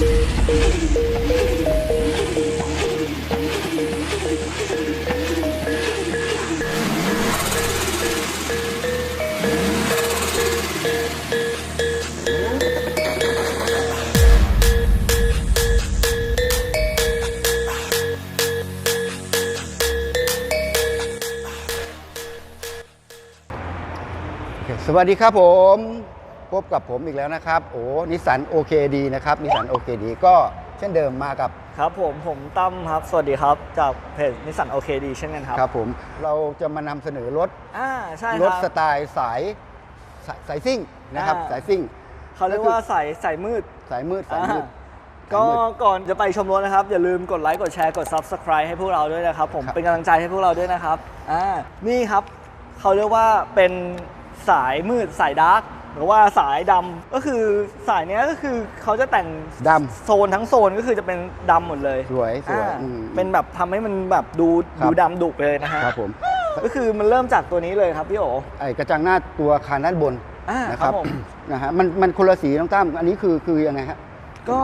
สวัสดีครับผม พบกับผมอีกแล้วนะครับ โอ้นิสสันโอเคดีนะครับนิสสันโอเคดีก็เช่นเดิมมากับครับผมผมตั้มครับ สวัสดีครับ จากเพจนิสสันโอเคดีเช่นกันครับครับผมเราจะมานำเสนอรถอ่าใช่รคถรับสไตล์สายสายสายซิ่งนะครับอ่าสายซิ่งเขาเรียกว่าสายสายมืด สายมืดสายมืด อ่า ก็ก่อนจะไปชมรถนะครับ อย่าลืมกดไลค์กดแชร์กด Subscribe ให้พวกเราด้วยนะครับ ผมครับ เป็นกำลังใจให้พวกเราด้วยนะครับอ่านี่ครับเขาเรียกว่าเป็นสายมืดสายดาร์ก หรือว่าสายดำก็คือสายเนี้ยก็คือเขาจะแต่งดโซนทั้งโซนก็คือจะเป็นดำหมดเลยสวยสวยอ่าอืม เป็นแบบทำให้มันแบบดูครับ ดูดำดุไปเลยนะฮะครับผม ก็คือมันเริ่มจากตัวนี้เลยครับพี่โอไอ้กระจังหน้าตัวคานด้านบนอ่านะคครัรับบผม นะฮะมันมันคนละสีน้องตั้มอันนี้คือคือยังไงฮะ ก็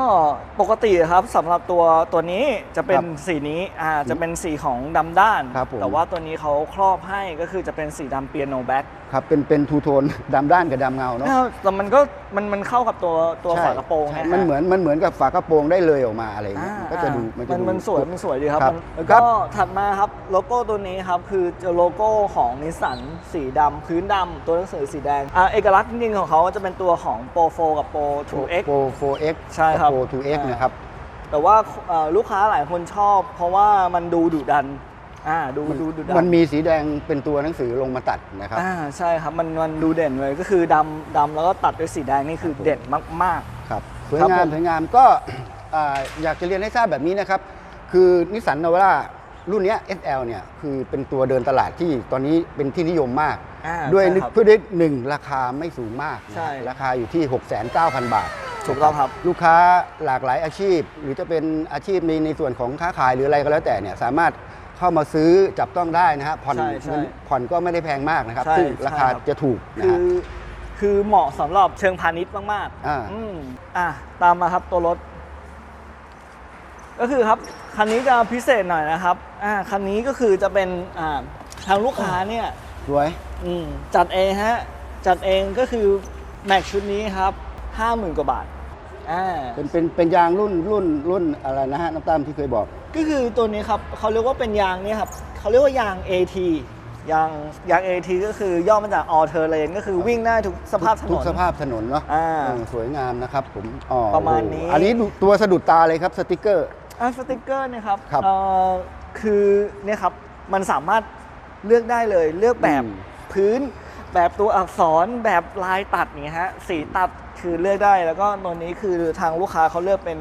ปกติครับสำหรับตัวตัวนี้จะเป็นครับสีนี้อ่าจะเป็นสีของดำด้าน ครับผม แต่ว่าตัวนี้เขาครอบให้ก็คือจะเป็นสีดำเปียโนแบ็คครับเป็นเป็นทูโทน ดำด้านกับดำเงาเนาะแต่มันก็มันมันเข้ากับตัวตัวใช่ฝากระโปรงใช่นะฮะมันเหมือนมันเหมือนกับฝากระโปรงได้เลยออกมาอะไรอย่างอ่าเงี้ยมันก็จะดูอ่าจะดู มันสวยมันสวยดีครับครับมันแล้วครัก็บ ถัดมาครับโลโก้ตัวนี้ครับคือจะโลโก้ของนิสสันสีดำพื้นดำตัวหนังสือสีแดงอ่าเอกลักษณ์จริงๆของเขาจะเป็นตัวของโปรโฟกับโปร 2X โปร 4X ใช่ครับโปร 2X อ่านนะครับ แต่ว่าเอ่อลูกค้าหลายคนชอบ เพราะว่ามันดูดุดันอ่าดูดูดุดันมันมีสีแดงเป็นตัวหนังสือลงมาตัดนะครับ อ่าใช่ครับมันมันดูเด่นเลยก็คือดำดำแล้วก็ตัดด้วยสีแดงนี่คือเด่นมาก ครับสวยครับงาผมมสวยงามก็ อ่าอยากจะเรียนให้ทราบแบบนี้นะครับ คือนิสสันนาวาร่ารุ่นเนี้ย SL เนี่ยคือเป็นตัวเดินตลาดที่ตอนนี้เป็นที่นิยมมากอ่าด้วยใช่ครับ เพื่อด้วยหนึ่งราคาไม่สูงมากนะใช่ ราคาอยู่ที่ 6,900บาท ถูกต้องครับ ลูกค้าหลากหลายอาชีพ หรือจะเป็นอาชีพในในส่วนของค้าขายหรืออะไรก็แล้วแต่เนี่ยสามารถเข้ามาซื้อจับต้องได้นะฮะผ่อนใช่ใช่เงินผ่อนก็ไม่ได้แพงมากนะครับใช่ซึ่งราคาใช่ครับ จะถูกๆนะคืฮะ อคือเหมาะสำหรับเชิงพาณิชย์มากอ่า ๆอืมอะตามมาครับตัวรถ ก็คือครับ คันนี้จะพิเศษหน่อยนะครับอ่าคันนี้ก็คือจะเป็นอ่าทางลูกค้าเนี่ย สวย อืมจัดเองฮะ จัดเองก็คือแม็กชุดนี้ครับ 50,000 กว่าบาทอ่าเป็นเป็นเป็นยางรุ่นรุ่นรุ่นอะไรนะฮะน้ำตามที่เคยบอก ก็คือตัวนี้ครับเขาเรียกว่าเป็นยางเนี่ยครับเขาเรียกว่ายาง AT ยางยาง AT ก็คือย่อมาจาก all terrain ก็คือวิ่งได้ทุกสภาพถนทุกนสภาพถนนเนาะอ่าเออสวยงามนะครับผมอ๋อประมาณนี้ โอ้โหอันนี้ดูตัวสะดุดตาเลยครับสติกเกอร์ อะสติกเกอร์เนะครับครับเอ่อคือเนี่ยครับมันสามารถเลือกได้เลยเลือกแบบอืม พื้น แบบตัวอักษรแบบลายตัดเนี่ยฮะสีตัด คือเลือกได้แล้วก็ตัวนี้คือทางลูกค้าเขาเลือกเป็น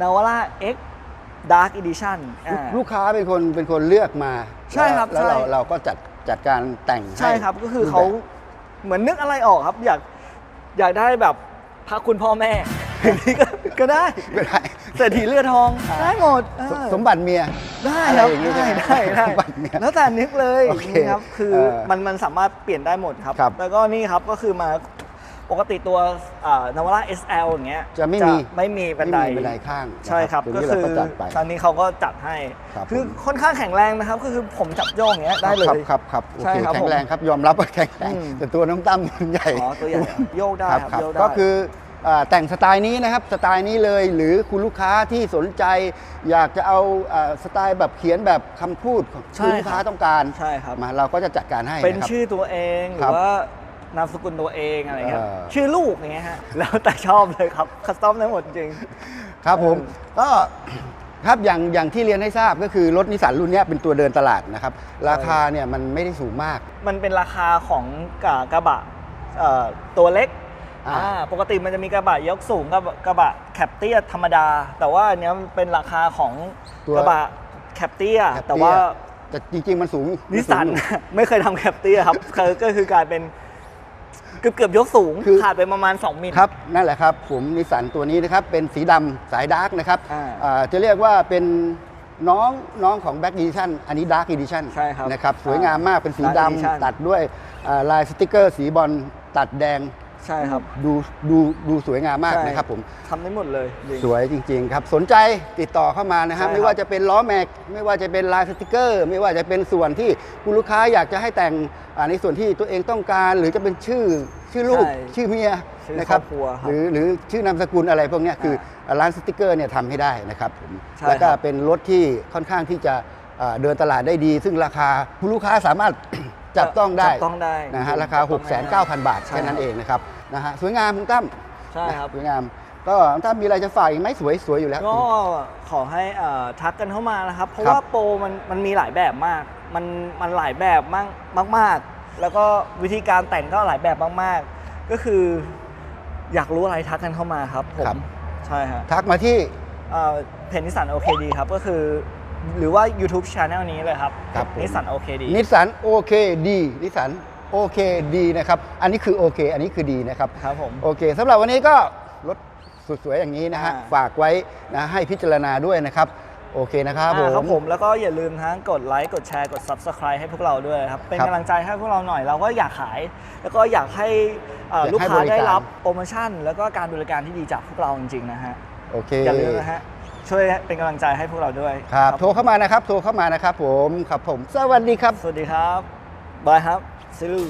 Navara X Dark Edition อ่า ลูกค้าเป็นคนเป็นคนเลือกมาใช่ครับแล้วแล้วเราใช่ เราก็จัดจัดการแต่งห้ใช่ครับก็คือรูปเขาแบบเหมือนนึกอะไรออกครับ อยากอยากได้แบบพระคุณพ่อแม่ อย่างนี้ก็ก็ได้ไม่ได้เศรษฐีเลือดทองได้หมดเอสอสมบัติเมีย ได้อะไรครับอย่างนี้ใช่ได้ไหมได้ได้สมบัติเมียแล้วแต่นึกเลยโอเคนี่ครับคือเออมันมันสามารถเปลี่ยนได้หมดครับ ครับแล้วก็นี่ครับก็คือมา ปกติตัวนาวาร่า SL อย่างเงี้ยจะไม่มีไม่มีบันไดไม่มีบันไดข้างใช่ครับนะก็ตัวนี้คือเราก็จัดไปตอนนี้เขาก็จัดให้ครับคือผมค่อนข้างแข็งแรงนะครับก็คือผมจับโยกอย่างเงี้ยได้เลครับยครับครับโอใช่เคครับแข็ผงมแรงครับยอมรับว่าแข็งแรงอืมแต่ตัวน้องตั้มมันใหญ่อ๋อตัวใหญ่โยกได้ครับครับครับโยกได้ก็คืออ่าแต่งสไตล์นี้นะครับสไตล์นี้เลยหรือคุณลูกค้าที่สนใจ อยากจะเอาอ่าสไตล์แบบเขียนแบบคำพูดของใช่ที่ลูกค้าต้องการใช่ครับมาเราก็จะจัดการให้เป็นนะครับชื่อตัวเองหครืรับอว่า นามสกุลตัวเองอะไรเงี้ยเออ ชื่อลูกอย่างเงี้ยฮะแล้วแต่ชอบเลยครับคัสตอมได้หมดจริง ครับผมก็ครับอย่างอย่างที่เรียนให้ทราบก็คือรถนิสสันรุ่นเนี้ยเป็นตัวเดินตลาดนะครับราคาเนี่ยมันไม่ได้สูงมาก มันเป็นราคาของกะกระบะเอ่อตัวเล็กอ่า อ่าปกติมันจะมีกระบะยกสูงกับกระบะแคปเตียธรรมดา แต่ว่าอันเนี้ยมันเป็นราคาของกระบะแคปเตียแคปเตี้ยแต่ว่า แต่จริงๆมันสูงนิสสันมัสูงไม่เคยทำแคปเตียครับ คือก็คือกลายเป็น เกือบเกือบๆยกสูง คือ ขาดไปประมาณ 2 มิล ครับ นั่นแหละครับผมนิสสันตัวนี้นะครับ เป็นสีดำสายดาร์กนะครับอ่าอ่าจะเรียกว่าเป็นน้องน้องของ Black Edition อันนี้ Dark Edition ใช่ครับนะครับ สวยงามมากเป็นสี Dark Edition ดำตัดด้วยอ่าลายสติกเกอร์ สีบอลตัดแดง ใช่ครับ ดูดูดูสวยงามมากใช่ นะครับผม ทำได้หมดเลยจริง สวยจริง ๆ ครับ สนใจติดต่อเข้ามานะใช่ครัฮะบไม่ว่าจะเป็นล้อแม็ก ไม่ว่าจะเป็นลายสติกเกอร์ ไม่ว่าจะเป็นส่วนที่คุณลูกค้าอยากจะให้แต่งอ่าในส่วนที่ตัวเองต้องการ หรือจะเป็นชื่อชื่อลูกใช่ชื่อเมียชื่อนะครับครอบครัวครับหรือหรือชื่อนามสกุลอะไรพวกเนี้ยคือร้านสติกเกอร์เนี่ยทำให้ได้นะครับผมใช่แล้วก็ครับ เป็นรถที่ค่อนข้างที่จะอ่าเดินตลาดได้ดี ซึ่งราคาคุณลูกค้าสามารถ จับต้องได้จับต้องได้นะฮะราคา 6 9 0 0 0 0บาทใช่แค่นั้นเองนะครับนะฮะสวยงามคุณตั้มใช่ครับสวยงามก็ถ้ามีอะไรจะฝากอีกไหมสวยสวยอยู่แล้ว ก็ขอให้เอ่อทักกันเข้ามานะครับ เพราะครับว่าโปรมันมันมีหลายแบบมาก มันมันหลายแบบมากมาก ๆ แล้วก็วิธีการแต่งก็หลายแบบมาก ๆ ก็คือ อยากรู้อะไรทักกันเข้ามาครับผมครับใช่ฮะทักมาที่เอ่อเพจนิสสันโอเคดีครับก็คือ หรือว่า YouTube Channel นี้เลยครับครับผม นิสสันโอเคดี นิสสันโอเคดีนิสสันโอเคดีนะครับ อันนี้คือโอเค อันนี้คือดีนะครับ ครับผม โอเคสำหรับวันนี้ก็รถสุดสวยอย่างนี้นะฮะ อ่า ฝากไว้นะให้พิจารณาด้วยนะครับ โอเคนะครับผอ่าครับมผมแล้วก็อย่าลืมทั้งกดไลค์กดแชร์กด Subscribe ให้พวกเราด้วยครับ เป็นครับกำลังใจให้พวกเราหน่อยเราก็อยากขาย แล้วก็อยากให้เอ่ออยากลูกให้ค้าบริการ ได้รับโปรโมชั่น แล้วก็การบริการที่ดีจากพวกเราจริงๆนะฮะ โอเคอย่าลืมนะฮะ ช่วยเป็นกำลังใจให้พวกเราด้วยครับ โทรเข้ามานะครับ โทรเข้ามานะครับผม ครับผม สวัสดีครับ สวัสดีครับ บายครับซิลู